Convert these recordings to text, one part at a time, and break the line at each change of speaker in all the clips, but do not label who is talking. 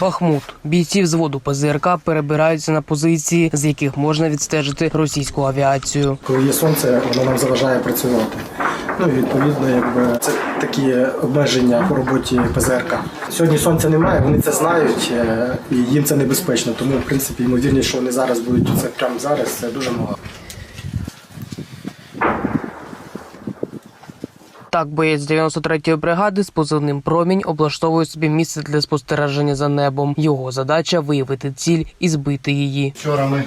Бахмут бійці взводу ПЗРК перебираються на позиції, з яких можна відстежити російську авіацію.
Коли є сонце, воно нам заважає працювати. Ну і відповідно, якби це такі обмеження по роботі ПЗРК. Сьогодні сонця немає, вони це знають, е, і їм це небезпечно. Тому, в принципі, ймовірність, що вони зараз будуть це прямо зараз. Це дуже мало.
Так, боєць 93-ї бригади з позивним промінь облаштовує собі місце для спостереження за небом. Його задача виявити ціль і збити її.
Вчора ми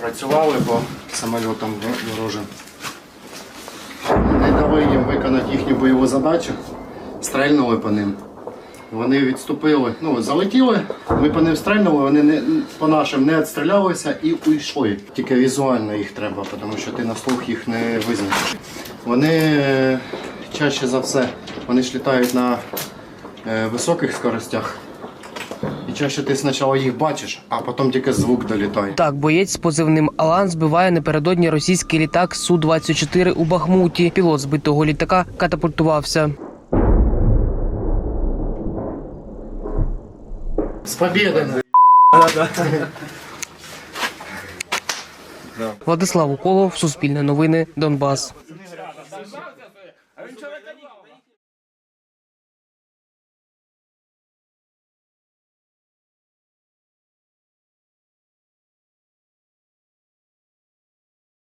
працювали по самольотам ворожим. Не дали виконати їхню бойову задачу, стрельнули по ним. Вони відступили, ну, залетіли, ми по ним стрельнули, вони не, по нашим не відстрілялися і уйшли. Тільки візуально їх треба, тому що ти на слух їх не визначиш. Вони чаще за все вони ж літають на е, високих скоростях. І чаще ти спочатку їх бачиш, а потім тільки звук долітає.
Так, боєць з позивним Алан збиває напередодні російський літак Су-24 у Бахмуті. Пілот збитого літака катапультувався.
З победой!
Владислав Уколов, Суспільне новини, Донбас.